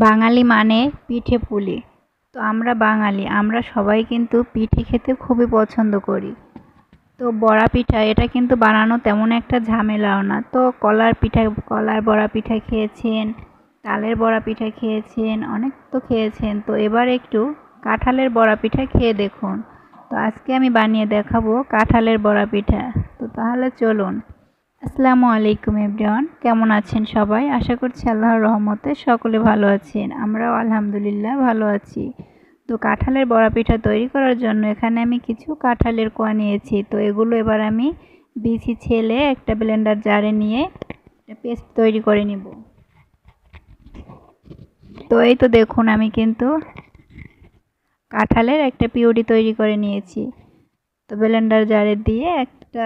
বাঙালি মানে পিঠে পুলি। তো আমরা বাঙালি, আমরা সবাই কিন্তু পিঠে খেতে খুবই পছন্দ করি। তো বড়া পিঠা, এটা কিন্তু বানানো তেমন একটা ঝামেলাও না। তো কলার পিঠা, কলার বড়া পিঠা খেয়েছেন, তালের বড়া পিঠা খেয়েছেন, অনেক তো খেয়েছেন। তো এবার একটু কাঁঠালের বড়া পিঠা খেয়ে দেখুন। তো আজকে আমি বানিয়ে দেখাবো কাঁঠালের বড়া পিঠা। তো তাহলে চলুন। আসসালামু আলাইকুম এভরিওয়ান, কেমন আছেন সবাই? আশা করছি আল্লাহর রহমতে সকলে ভালো আছেন, আমরাও আলহামদুলিল্লাহ ভালো আছি। তো কাঁঠালের বড়া পিঠা তৈরি করার জন্য এখানে আমি কিছু কাঁঠালের কোয়া নিয়েছি। তো এগুলো এবার আমি বিছি ছেলে একটা ব্লেন্ডার জারে নিয়ে পেস্ট তৈরি করে নিব। তো এই তো দেখুন, আমি কিন্তু কাঁঠালের একটা পিউরি তৈরি করে নিয়েছি। তো ব্লেন্ডার জারে দিয়ে একটা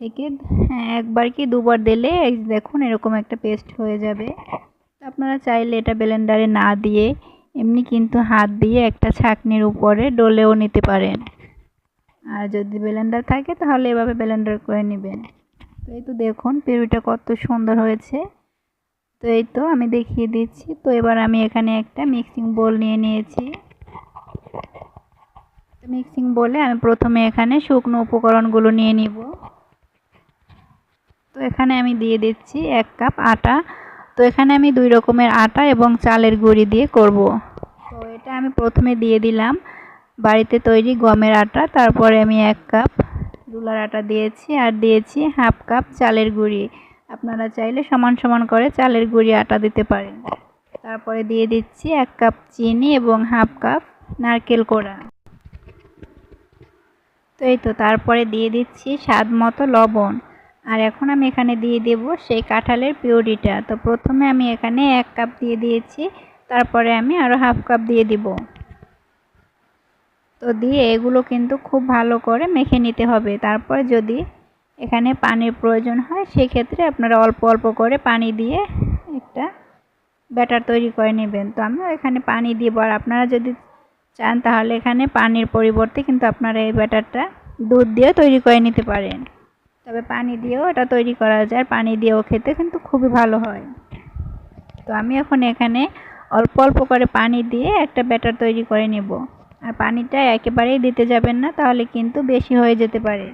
থেকে হ্যাঁ একবার কি দুবার দিলে দেখুন এরকম একটা পেস্ট হয়ে যাবে। আপনারা চাইলে এটা ব্লেন্ডারে না দিয়ে, এমনি কিন্তু হাত দিয়ে একটা ছাকনির উপরে ডলেও নিতে পারেন। আর যদি ব্লেন্ডার থাকে, তাহলে এভাবে ব্লেন্ডার করে নেবেন। তো এই তো দেখুন পিউরিটা কত সুন্দর হয়েছে। তো এই তো আমি দেখিয়ে দিচ্ছি। তো এবার আমি এখানে একটা মিক্সিং বোল নিয়ে নিয়েছি। মিক্সিং বলে আমি প্রথমে এখানে শুকনো উপকরণগুলো নিয়ে নিব। এখানে আমি দিয়ে দিচ্ছি এক কাপ আটা। তো এখানে আমি দুই রকমের আটা এবং চালের গুঁড়ি দিয়ে করব। তো এটা আমি প্রথমে দিয়ে দিলাম বাড়িতে তৈরি গমের আটা। তারপরে আমি এক কাপ দুলার আটা দিয়েছি আর দিয়েছি হাফ কাপ চালের গুঁড়ি। আপনারা চাইলে সমান সমান করে চালের গুঁড়ি আটা দিতে পারেন। তারপরে দিয়ে দিচ্ছি এক কাপ চিনি এবং হাফ কাপ নারকেল কোড়া। তো এই তো, তারপরে দিয়ে দিচ্ছি স্বাদ মতো লবণ। আর এখন আমি এখানে দিয়ে দেব সেই কাঁঠালের পিউরিটা। তো প্রথমে আমি এখানে এক কাপ দিয়ে দিয়েছি, তারপরে আমি আরও হাফ কাপ দিয়ে দিব। তো দিয়ে এগুলো কিন্তু খুব ভালো করে মেখে নিতে হবে। তারপরে যদি এখানে পানির প্রয়োজন হয়, সেক্ষেত্রে আপনারা অল্প অল্প করে পানি দিয়ে একটা ব্যাটার তৈরি করে নেবেন। তো আমিও এখানে পানি দিব। আর আপনারা যদি চান, তাহলে এখানে পানির পরিবর্তে কিন্তু আপনারা এই ব্যাটারটা দুধ দিয়ে তৈরি করে নিতে পারেন। তবে পানি দিয়েও এটা তৈরি করা যায় পানি দিয়েও খেতে কিন্তু খুবই ভালো হয়। তো আমি এখন এখানে অল্প অল্প করে পানি দিয়ে একটা ব্যাটার তৈরি করে নেব। আর পানিটা একেবারেই দিতে যাবেন না, তাহলে কিন্তু বেশি হয়ে যেতে পারে।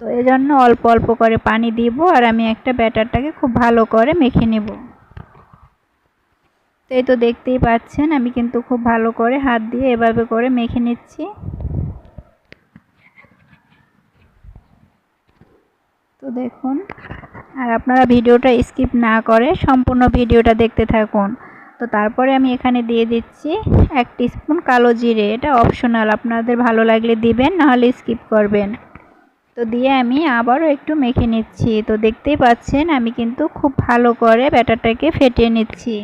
তো এজন্য অল্প অল্প করে পানি দিব, আর আমি একটা ব্যাটারটাকে খুব ভালো করে মেখে নেব। তো এই তো দেখতেই পাচ্ছেন, আমি কিন্তু খুব ভালো করে হাত দিয়ে এভাবে করে মেখে নিচ্ছি। তো দেখুন, আর আপনারা ভিডিওটা স্কিপ না করে সম্পূর্ণ ভিডিওটা দেখতে থাকুন। তো তারপরে আমি এখানে দিয়ে দিচ্ছি এক স্পুন কালো জিরে। এটা অপশনাল, আপনাদের ভালো লাগলে দিবেন নাহলে স্কিপ করবেন। তো দিয়ে আমি আবারও একটু মেখে নিচ্ছি। তো দেখতেই পাচ্ছেন, আমি কিন্তু খুব ভালো করে ব্যাটারটাকে ফেটিয়ে নিচ্ছি।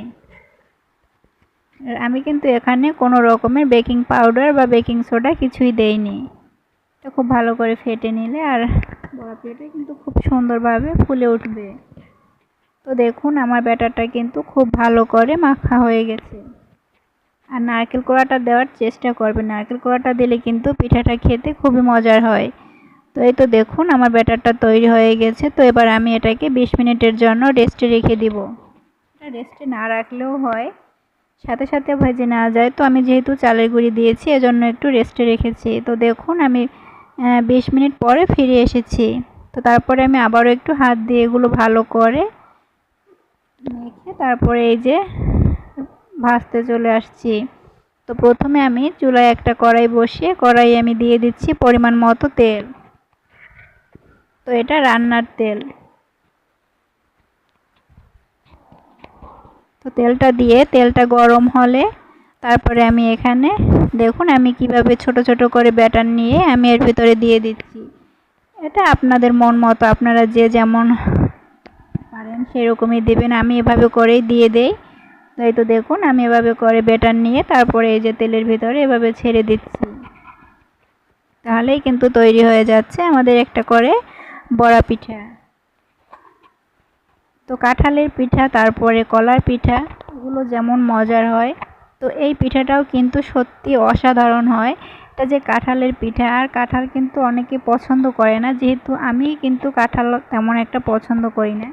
আমি কিন্তু এখানে কোনো রকমের বেকিং পাউডার বা বেকিং সোডা কিছুই দেইনি। তো খুব ভালো করে ফেটে নিলে আর বড়া পিঠাটা কিন্তু খুব সুন্দরভাবে ফুলে উঠবে। তো দেখুন, আমার ব্যাটারটা কিন্তু খুব ভালো করে মাখা হয়ে গেছে। আর নারকেল কোড়াটা দেওয়ার চেষ্টা করবে। নারকেল কোড়াটা দিলে কিন্তু পিঠাটা খেতে খুবই মজার হয়। তো এই তো দেখুন, আমার ব্যাটারটা তৈরি হয়ে গেছে। তো এবার আমি এটাকে বিশ মিনিটের জন্য রেস্টে রেখে দিব। এটা রেস্টে না রাখলেও হয়। সাথে সাথে ভেজে না যায়। তো আমি যেহেতু চালের গুঁড়ি দিয়েছি, এজন্য একটু রেস্টে রেখেছি। তো দেখুন, আমি বিশ মিনিট পরে ফিরে এসেছি। তো তারপরে আমি আবারও একটু হাত দিয়ে এগুলো ভালো করে মেখে তারপরে এই যে ভাজতে চলে আসছি। তো প্রথমে আমি চুলায় একটা কড়াই বসিয়ে কড়াই আমি দিয়ে দিচ্ছি পরিমাণ মতো তেল। তো এটা রান্নার তেল। তো তেলটা দিয়ে তেলটা গরম হলে তারপরে আমি এখানে, দেখুন আমি কীভাবে ছোট ছোট করে ব্যাটার নিয়ে আমি এর ভিতরে দিয়ে দিচ্ছি। এটা আপনাদের মন মতো, আপনারা যে যেমন পারেন সেরকমই দেবেন। আমি এভাবে করেই দিয়ে দেই। তাই তো দেখুন, আমি এভাবে করে ব্যাটার নিয়ে তারপরে এই যে তেলের ভিতরে এভাবে ছেড়ে দিচ্ছি। তাহলেই কিন্তু তৈরি হয়ে যাচ্ছে আমাদের একটা করে বড়া পিঠা। তো কাঁঠালের পিঠা, তারপরে কলার পিঠা, এগুলো যেমন মজার হয় তো এই পিঠাটাও কিন্তু সত্যি অসাধারণ হয়। এটা যে কাঁঠালের পিঠা, আর কাঁঠাল কিন্তু অনেকে পছন্দ করে না। যেহেতু আমি কিন্তু কাঁঠাল তেমন একটা পছন্দ করি না।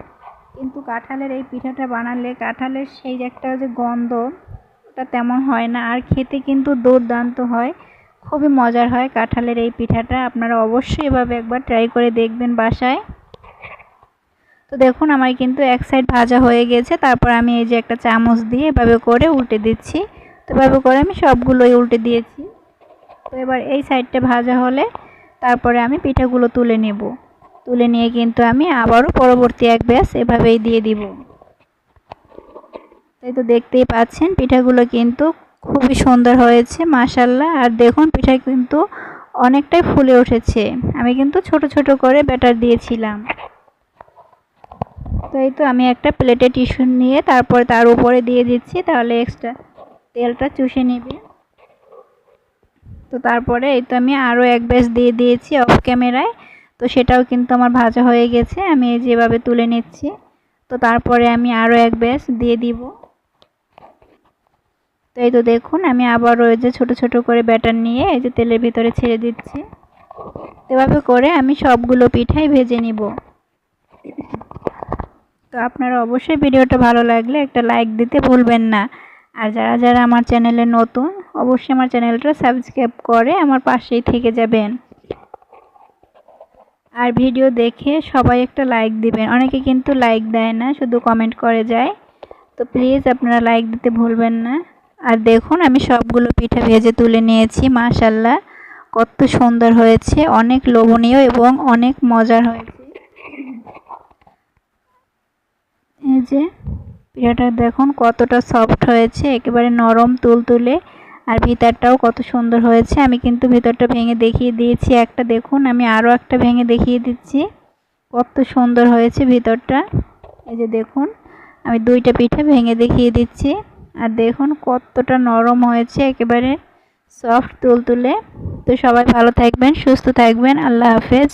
কিন্তু কাঁঠালের এই পিঠাটা বানালে কাঁঠালের সেই একটা যে গন্ধ, ওটা তেমন হয় না। আর খেতে কিন্তু দুর্দান্ত হয়। খুবই মজার হয় কাঁঠালের এই পিঠাটা। আপনারা অবশ্যই এভাবে একবার ট্রাই করে দেখবেন বাসায়। তো দেখুন, আমার কিন্তু এক সাইড ভাজা হয়ে গেছে। তারপর আমি এই যে একটা চামচ দিয়ে এভাবে করে উল্টে দিচ্ছি। তো এভাবে করে আমি সবগুলোই উল্টে দিয়েছি। তো এবার এই সাইডটা ভাজা হলে তারপরে আমি পিঠাগুলো তুলে নেব। তুলে নিয়ে কিন্তু আমি আবারও পরবর্তী এক ব্যাস এভাবেই দিয়ে দিব। তাই তো দেখতেই পাচ্ছেন, পিঠাগুলো কিন্তু খুবই সুন্দর হয়েছে মাসাল্লাহ আর দেখুন, পিঠা কিন্তু অনেকটাই ফুলে উঠেছে। আমি কিন্তু ছোট ছোট করে ব্যাটার দিয়েছিলাম। তো এই তো আমি একটা প্লেটে টিস্যু নিয়ে তারপর তার উপরে দিয়ে দিচ্ছি, তাহলে এক্সট্রা তেলটা চুষে নেবে। তো তারপরে এই তো আমি আরও এক ব্যাস দিয়ে দিয়েছি অফ ক্যামেরায় তো সেটাও কিন্তু আমার ভাজা হয়ে গেছে, আমি যেভাবে তুলে নিচ্ছি। তো তারপরে আমি আরও এক ব্যাস দিয়ে দিব। তো এই তো দেখুন, আমি আবার ওই যে ছোটো ছোটো করে ব্যাটার নিয়ে এই যে তেলের ভিতরে ছেড়ে দিচ্ছি। এভাবে করে আমি সবগুলো পিঠাই ভেজে নিব। তো আপনারা অবশ্যই ভিডিওটা ভালো লাগলে একটা লাইক দিতে ভুলবেন না। আর যারা যারা আমার চ্যানেলে নতুন, অবশ্যই আমার চ্যানেলটা সাবস্ক্রাইব করে আমার পাশেই থেকে যাবেন। আর ভিডিও দেখে সবাই একটা লাইক দিবেন। অনেকে কিন্তু লাইক দেয় না, শুধু কমেন্ট করে যায়। তো প্লিজ আপনারা লাইক দিতে ভুলবেন না। আর দেখুন, আমি সবগুলো পিঠা ভেজে তুলে নিয়েছি, মাশাল্লাহ। কত সুন্দর হয়েছে, অনেক লোভনীয় এবং অনেক মজার হয়েছে। এই যে পিঠাটা দেখুন, কতটা সফট হয়েছে, একেবারে নরম তুলতুলে, আর ভিতরটাও কত সুন্দর হয়েছে। আমি কিন্তু ভিতরটা ভেঙে দেখিয়ে দিয়েছি। একটা দেখুন, আমি আরও একটা ভেঙে দেখিয়ে দিচ্ছি। কত সুন্দর হয়েছে ভিতরটা। এই যে দেখুন, আমি দুইটা পিঠে ভেঙে দেখিয়ে দিচ্ছি। আর দেখুন, কতটা নরম হয়েছে, একেবারে সফট তুলতুলে। তো সবাই ভালো থাকবেন, সুস্থ থাকবেন। আল্লাহ হাফেজ।